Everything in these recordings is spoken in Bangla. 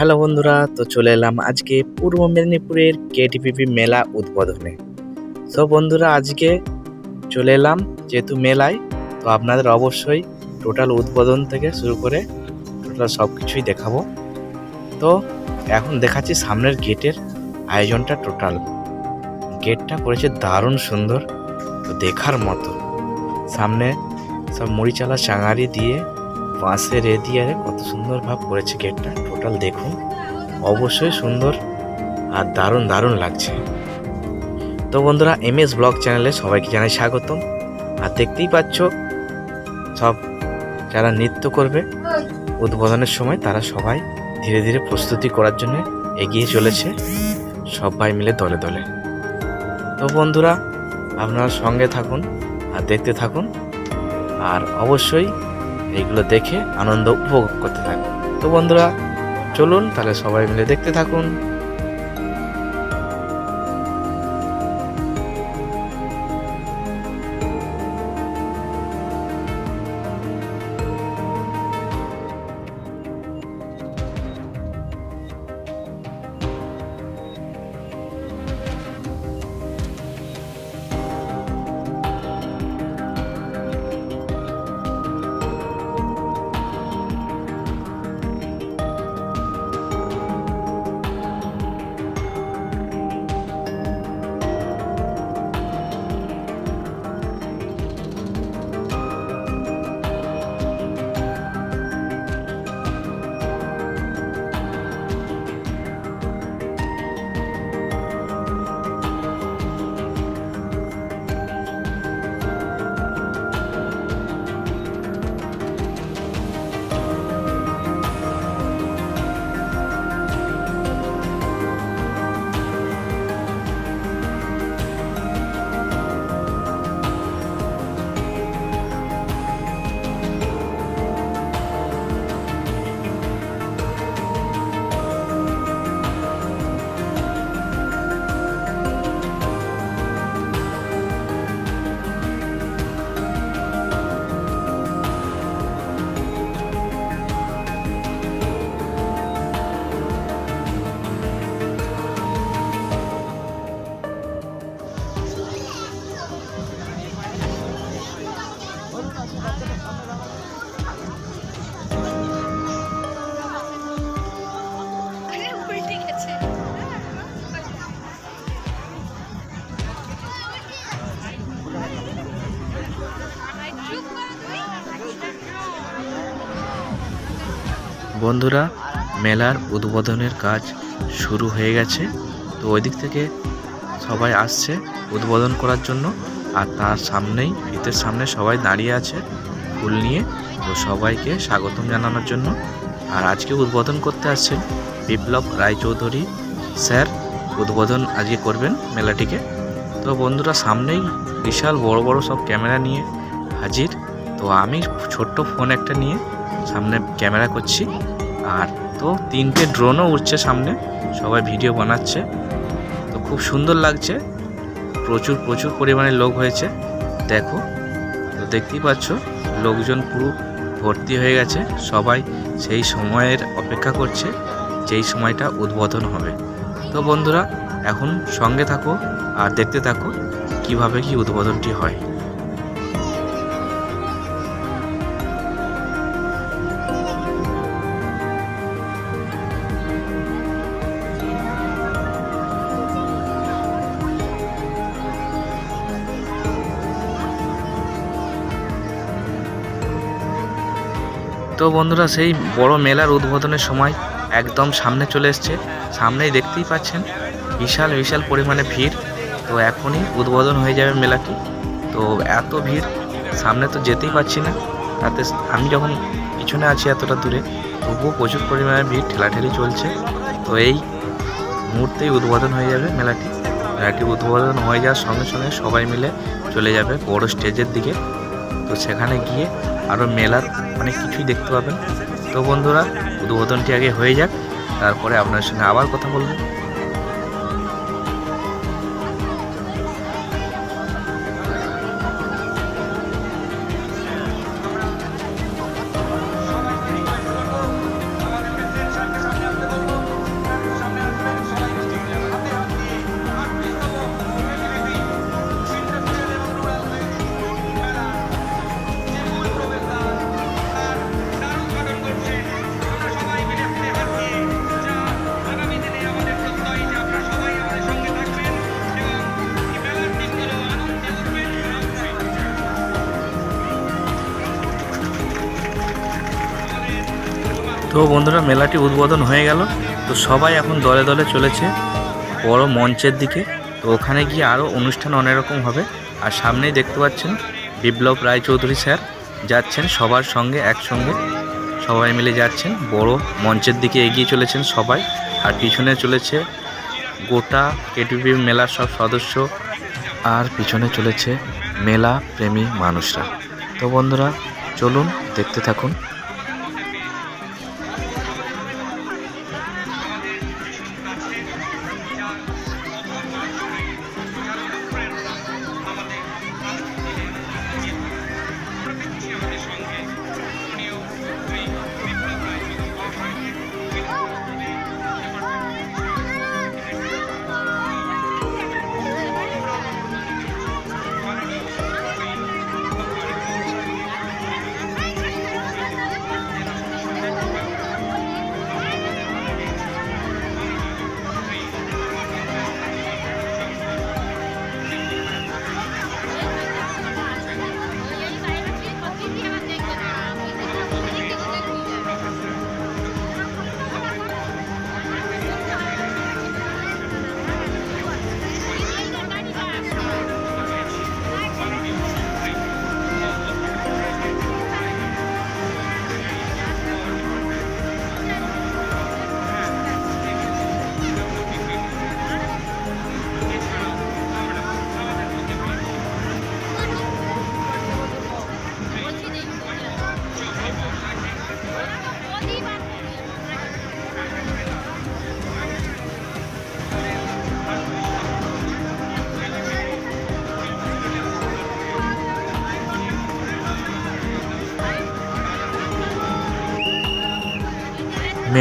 হ্যালো বন্ধুরা, তো চলে এলাম আজকে পূর্ব মেদিনীপুরের কেটিপিপি মেলা উদ্বোধনে। সো বন্ধুরা, আজকে চলে এলাম যেহেতু মেলায়, তো আপনাদের অবশ্যই টোটাল উদ্বোধন থেকে শুরু করে টোটাল সব কিছুই দেখাবো। তো এখন দেখাচ্ছি সামনের গেটের আয়োজনটা টোটাল গেটটা করেছে দারুণ সুন্দর, তো দেখার মতো। সামনে সব মুড়িচালা, চাঙারি দিয়ে বাঁশের এ দিয়ে কত সুন্দরভাবে করেছে গেটটা। টোটাল দেখুন, অবশ্যই সুন্দর আর দারুণ দারুণ লাগছে। তো বন্ধুরা এম এস ব্লগ চ্যানেলে সবাইকে জানাই স্বাগতম। আর দেখতেই পাচ্ছ, সব যারা নৃত্য করবে, উদ্বোধনের সময় তারা সবাই ধীরে ধীরে প্রস্তুতি করার জন্য এগিয়ে চলেছে, সবাই মিলে দলে দলে। তো বন্ধুরা, আপনারা সঙ্গে থাকুন আর দেখতে থাকুন, আর অবশ্যই এইগুলো দেখে আনন্দ উপভোগ করতে থাকুন। তো বন্ধুরা চলুন তাহলে সবাই মিলে দেখতে থাকুন। বন্ধুরা, মেলার উদ্বোধনের কাজ শুরু হয়ে গেছে। তো ওই দিক থেকে সবাই আসছে উদ্বোধন করার জন্য। আর তার সামনেই, ভিতের সামনে সবাই দাঁড়িয়ে আছে ফুল নিয়ে। তো সবাইকে স্বাগতম জানানোর জন্য। আর আজকে উদ্বোধন করতে আসছেন বিপ্লব রায়চৌধুরী স্যার। উদ্বোধন আজকে করবেন মেলাটিকে। তো বন্ধুরা, সামনেই বিশাল বড় বড় সব ক্যামেরা নিয়ে হাজির। তো আমি ছোট্ট ফোন একটা নিয়ে সামনে ক্যামেরা করছি। আর তো তিনটে ড্রোনও উঠছে সামনে। সবাই ভিডিও বানাচ্ছে। তো খুব সুন্দর লাগছে। প্রচুর প্রচুর পরিমাণে লোক হয়েছে। দেখো, তো দেখতেই পাচ্ছ, লোকজন পুরো ভর্তি হয়ে গেছে। সবাই সেই সময়ের অপেক্ষা করছে, যেই সময়টা উদ্বোধন হবে। তো বন্ধুরা, এখন সঙ্গে থাকো আর দেখতে থাকো কীভাবে কি উদ্বোধনটি হয়। তো বন্ধুরা, সেই বড় মেলার উদ্বোধনের সময় একদম সামনে চলে এসছে। সামনেই দেখতেই পাচ্ছেন, বিশাল বিশাল পরিমাণে ভিড়। তো এখনই উদ্বোধন হয়ে যাবে মেলাটি। তো এত ভিড়, সামনে তো যেতেই পাচ্ছি না। তাতে আমি যখন পিছনে আছি এতটা দূরে, তবুও প্রচুর পরিমাণে ভিড়, ঠেলাঠেলি চলছে। তো এই মুহূর্তেই উদ্বোধন হয়ে যাবে মেলাটি। মেলাটি উদ্বোধন হয়ে যাওয়ার সঙ্গে সঙ্গে সবাই মিলে চলে যাবে বড় স্টেজের দিকে। তো সেখানে গিয়ে আরও মেলার অনেক কিছুই দেখতে পাবেন। তো বন্ধুরা, উদ্বোধনটি আগে হয়ে যাক, তারপরে আপনার সঙ্গে আবার কথা বলব। তো বন্ধুরা, মেলাটি উদ্বোধন হয়ে গেল। তো সবাই এখন দলে দলে চলেছে বড় মঞ্চের দিকে। তো ওখানে গিয়ে আরও অনুষ্ঠান অনেক রকম হবে। আর সামনেই দেখতে পাচ্ছেন বিপ্লব রায়চৌধুরী স্যার যাচ্ছেন সবার সঙ্গে, একসঙ্গে সবাই মিলে যাচ্ছেন। বড় মঞ্চের দিকে এগিয়ে চলেছেন সবাই। আর পিছনে চলেছে গোটা কেটিপি মেলার সব সদস্য। আর পিছনে চলেছে মেলা প্রেমী মানুষরা। তো বন্ধুরা, চলুন দেখতে থাকুন।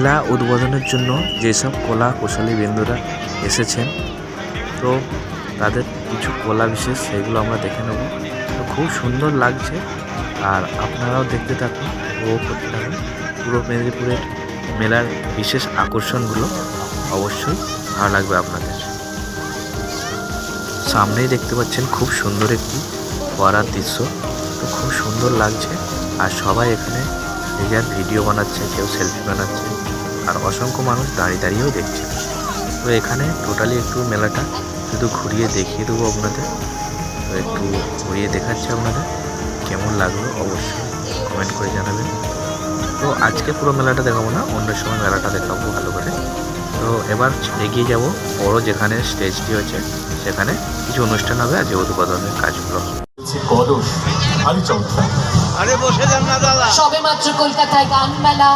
মেলা উদ্বোধনের জন্য যেসব কলা কুশলী বন্ধুরা এসেছেন, তো তাদের কিছু কলা বিশেষ সেগুলো আমরা দেখে নেব। তো খুব সুন্দর লাগছে। আর আপনারাও দেখতে থাকুন ও করতে থাকুন। পূর্ব মেদিনীপুরের মেলার বিশেষ আকর্ষণগুলো অবশ্যই ভালো লাগবে আপনাদের। সামনেই দেখতে পাচ্ছেন খুব সুন্দর একটি ফোয়ারার দৃশ্য। তো খুব সুন্দর লাগছে। আর সবাই এখানে যার ভিডিও বানাচ্ছে, কেউ সেলফি বানাচ্ছে। আর অসংখ্য মানুষ দাঁড়িয়ে দাঁড়িয়েও দেখছে। তো এখানে টোটালি একটু মেলাটা শুধু ঘুরিয়ে দেখিয়ে দেবো আপনাদের। তো একটু ঘুরিয়ে দেখাচ্ছি আপনাদের কেমন লাগল অবশ্যই কমেন্ট করে জানাবেন। তো আজকে পুরো মেলাটা দেখাবো না অন্য সময় মেলাটা দেখাবো ভালো করে। তো এবার এগিয়ে যাব বড় যেখানে স্টেজটি হচ্ছে সেখানে কিছু অনুষ্ঠান হবে আর যে উদ্বোধনের কাজগুলো। আরে বসে যান না দাদা। সবেমাত্র কলকাতায় গান মেলা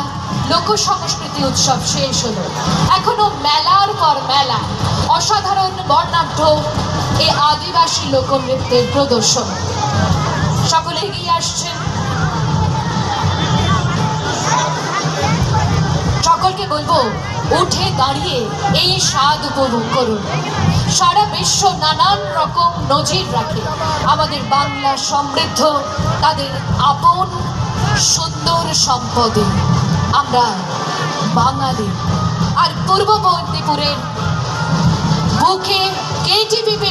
লোক সংস্কৃতি উৎসব শেষ হলো। এখনও মেলার পর মেলা। অসাধারণ বর্ণাঢ্য এই আদিবাসী লোকনৃত্যের প্রদর্শন। সকলে এগিয়ে আসছেন। সকলকে বলব, উঠে দাঁড়িয়ে এই স্বাদ উপভোগ করুন। সারা বিশ্ব নানান রকম নজির রাখে। আমাদের বাংলা সমৃদ্ধ, তাদের আপন, সুন্দর সম্পদে। আমরা বাঙালি আর পূর্ব মেদিনীপুরের বুকে কেটিভিপি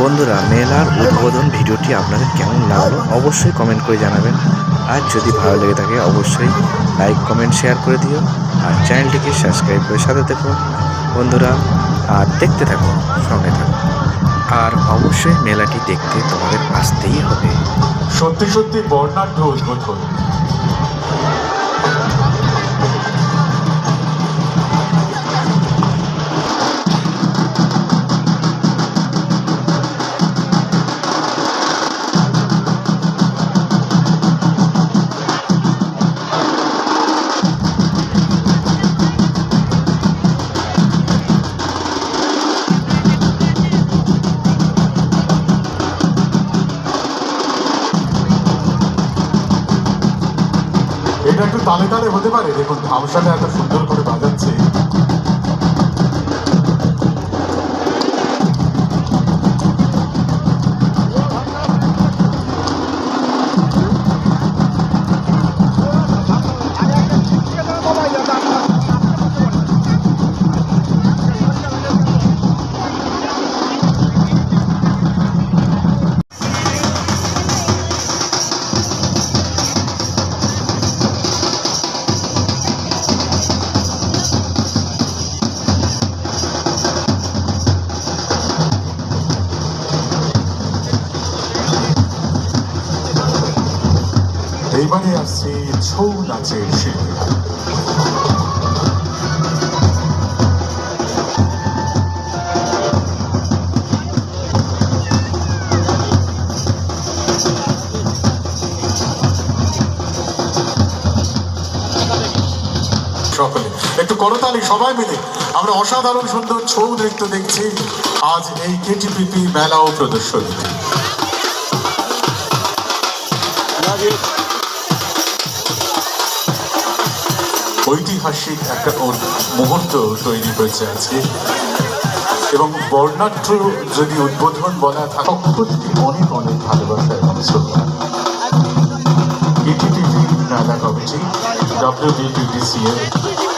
বন্ধুরা মেলার উদ্বোধন ভিডিওটি আপনাদের কেমন লাগল অবশ্যই কমেন্ট করে জানাবেন। আর যদি ভালো লেগে থাকে অবশ্যই লাইক কমেন্ট শেয়ার করে দিও। আর চ্যানেলটিকে সাবস্ক্রাইব করে সাথে থেকো বন্ধুরা আর দেখতে থাকো সঙ্গে থাকো আর অবশ্যই মেলাটি দেখতে তোমাদের আসতেই হবে। সত্যি সত্যি বর্ণাঢ্য উদ্বোধন। তালে তালে হতে পারে। দেখুন ধামসাটা এত সুন্দর করে বাজাচ্ছে। ছৌ নাচের শিল্পীরা সকলে, একটু করতালি সবাই মিলে। আমরা অসাধারণ সুন্দর ছৌ নৃত্য দেখছি। আজ এই কেটিপিপি মেলা ও প্রদর্শনীতে। ঐতিহাসিক একটা মুহূর্ত তৈরি হয়েছে আজকে। এবং বর্ণাঢ্য যদি উদ্বোধন বলা থাকে প্রত্যেকে অনেক অনেক ভালোবাসা এবং শ্রদ্ধা। কেটিটিভি মেলা কমিটি ডব্লিউবিটিডিসিএল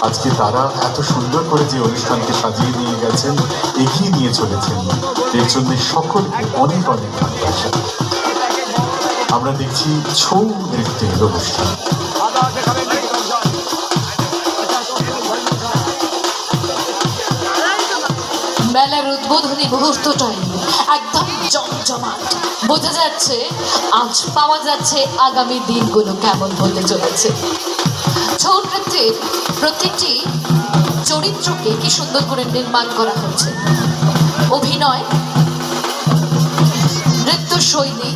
আজকে তারা এত সুন্দর করে যে অনুষ্ঠানকে সাজিয়ে নিয়ে গেছেন, এগিয়ে নিয়ে চলেছেন। এর জন্য সকলকে অনেক অনেক ভালোবাসা। আমরা দেখছি ছৌ নৃত্যের অনুষ্ঠান। মেলার উদ্বোধনী মুহূর্তটাই একদম জমজমাট। বোঝা যাচ্ছে, আজ পাওয়া যাচ্ছে আগামী দিনগুলো কেমন হতে চলেছে। ছৌ নৃত্যের প্রত্যেকটি চরিত্রকে কি সুন্দর করে নির্মাণ করা হয়েছে। অভিনয় নৃত্য শৈলী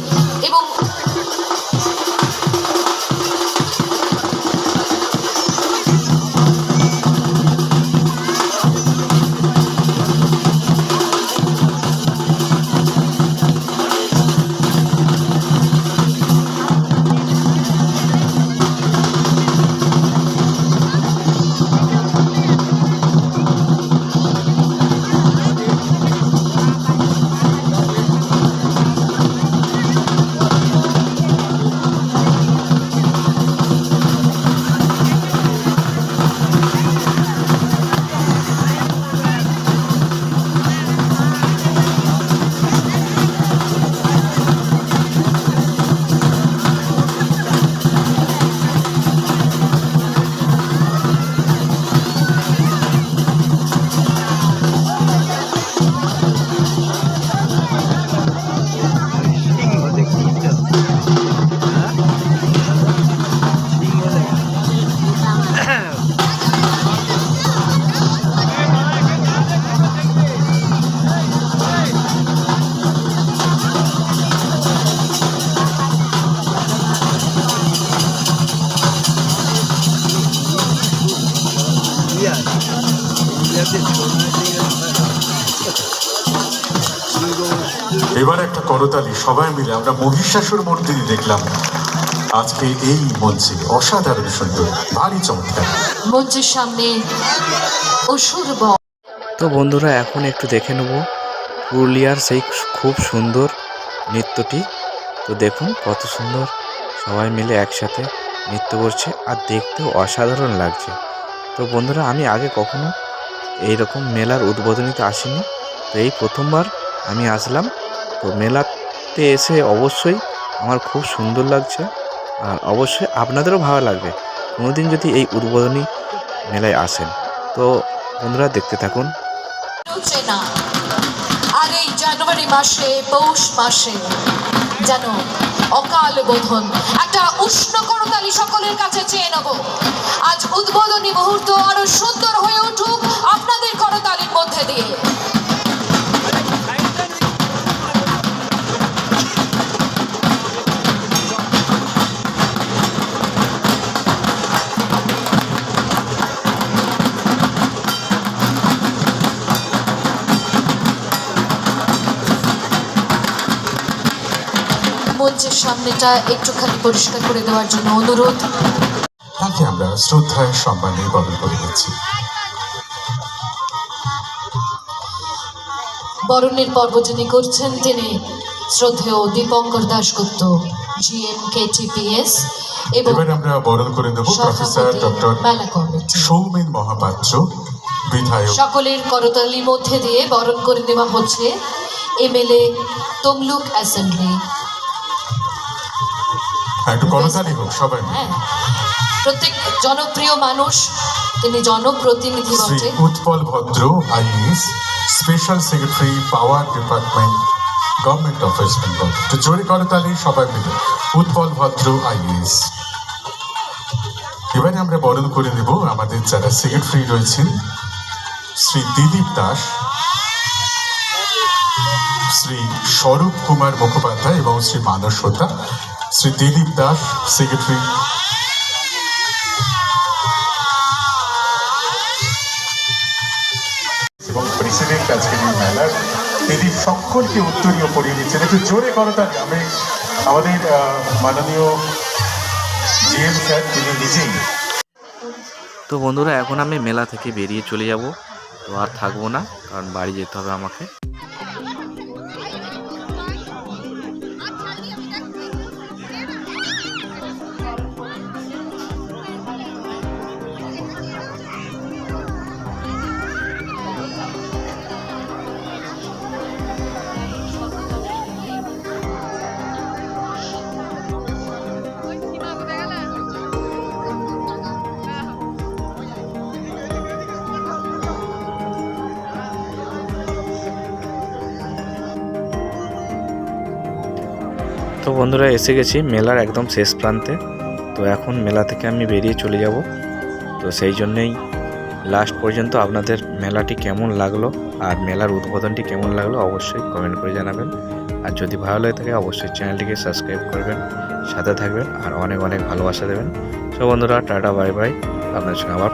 এবং এবার একটা করতালি সবাই মিলে আমরা মহিষাসুর মূর্তি দেখলাম। আজকে এই মঞ্চে অসাধারণ সুন্দর ভারী চমৎকার। মঞ্চের সামনে অসুর তো বন্ধুরা এখন একটু দেখে নেব পুরুলিয়ার সেই খুব সুন্দর নৃত্যটি। তো দেখুন কত সুন্দর সবাই মিলে একসাথে নৃত্য করছে আর দেখতেও অসাধারণ লাগছে। তো বন্ধুরা, আমি আগে কখনো এই রকম মেলার উদ্বোধনীতে আসিনি। তো এই প্রথমবার আমি আসলাম। তো মেলাতে এসে অবশ্যই আমার খুব সুন্দর লাগছে আর অবশ্যই আপনাদেরও ভালো লাগবে কোনোদিন যদি এই উদ্বোধনী মেলায় আসেন। তো বন্ধুরা, দেখতে থাকুন। জানুয়ারি মাসে, পৌষ মাসে যেন অকাল বোধন। একটা উষ্ণ করতালি সকলের কাছে চেয়ে নেব। আজ উদ্বোধনী মুহূর্ত আরও সুন্দর হয়ে উঠুক আপনাদের করতালির মধ্যে দিয়ে। সামনেটা একটুখানি পরিষ্কার করে দেওয়ার জন্য অনুরোধ। তাকে আমরা শ্রদ্ধায় সম্মানে বদল করে দিচ্ছি বরণের পর্ব যিনি করছেন তিনি শ্রদ্ধেয় দীপঙ্কর দাশগুপ্ত জিএম কেটিপিএস এবং এবার আমরা বরণ করে দেব প্রফেসর ডক্টর সৌমেন মহাপাত্র বিধায়ক। সকলের করতালির মধ্যে দিয়ে বরণ করে নেওয়া হচ্ছে এমএলএ তমলুক অ্যাসেম্বলি। একটু করতালি হোক সবাই। মিলে। হ্যাঁ। প্রত্যেক জনপ্রিয় মানুষ তিনি জনপ্রতিনিধি বটে। Utpal Bhadra IAS special secretary power department government of West Bengal তো জোরে করতালি সবাই মিলে। উৎপল ভদ্র আইএস এবারে আমরা বরণ করে নেব আমাদের যারা সেক্রেটারি রয়েছেন। শ্রী দিলীপ দাস শ্রী স্বরূপ কুমার মুখোপাধ্যায় এবং শ্রী মানস হোতা। শ্রী দিলীপ দাস সেক্রেটারি এবং প্রেসিডেন্ট আজকের এই মেলার তিনি সকলকে উত্তরীয় পড়িয়ে দিচ্ছেন। একটু জোরে করো তার আমি আমাদের মাননীয় জিএম স্যার তিনি নিজেই। তো বন্ধুরা এখন আমি মেলা থেকে বেরিয়ে চলে যাব। তো আর থাকব না কারণ বাড়ি যেতে হবে আমাকে। তো বন্ধুরা এসে গেছি মেলার একদম শেষ প্রান্তে। তো এখন মেলা থেকে আমি বেরিয়ে চলে যাব। তো সেই জন্যেই লাস্ট পর্যন্ত আপনাদের মেলাটি কেমন লাগল আর মেলার উদ্বোধনটি কেমন লাগল অবশ্যই কমেন্ট করে জানাবেন। আর যদি ভালো লাগে থাকে অবশ্যই চ্যানেলটিকে সাবস্ক্রাইব করবেন, সাথে থাকবেন আর অনেক অনেক ভালোবাসা দেবেন। সো বন্ধুরা, টাটা বাই বাই আপনার সঙ্গে আবার